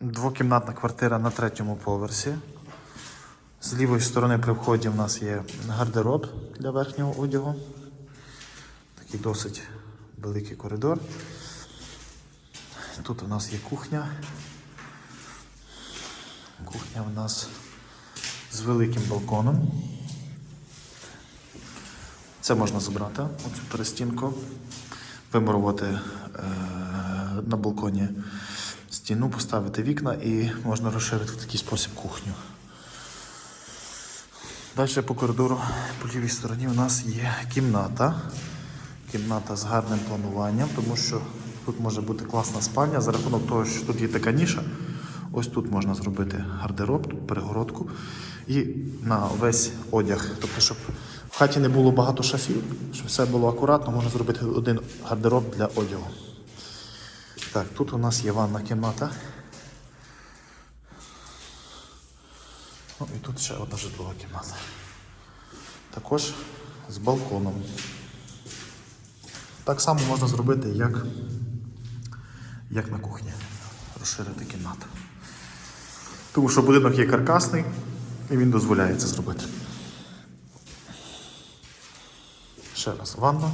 Двокімнатна квартира на третьому поверсі. З лівої сторони при вході в нас є гардероб для верхнього одягу. Такий досить великий коридор. Тут у нас є кухня. Кухня у нас з великим балконом. Це можна забрати, оцю перестінку, вимурувати е, на балконі стіну, поставити вікна і можна розширити в такий спосіб кухню. Далі по коридору по лівій стороні у нас є кімната. Кімната з гарним плануванням, тому що тут може бути класна спальня за рахунок того, що тут є така ніша. Ось тут можна зробити гардероб, тут перегородку і на весь одяг. Тобто, щоб в хаті не було багато шафів, щоб все було акуратно, можна зробити один гардероб для одягу. Так, тут у нас є ванна кімната. Ну і тут ще одна житлова кімната. Також з балконом. Так само можна зробити, як, як на кухні. Розширити кімнату. Тому що будинок є каркасний і він дозволяє це зробити. Ще раз ванна.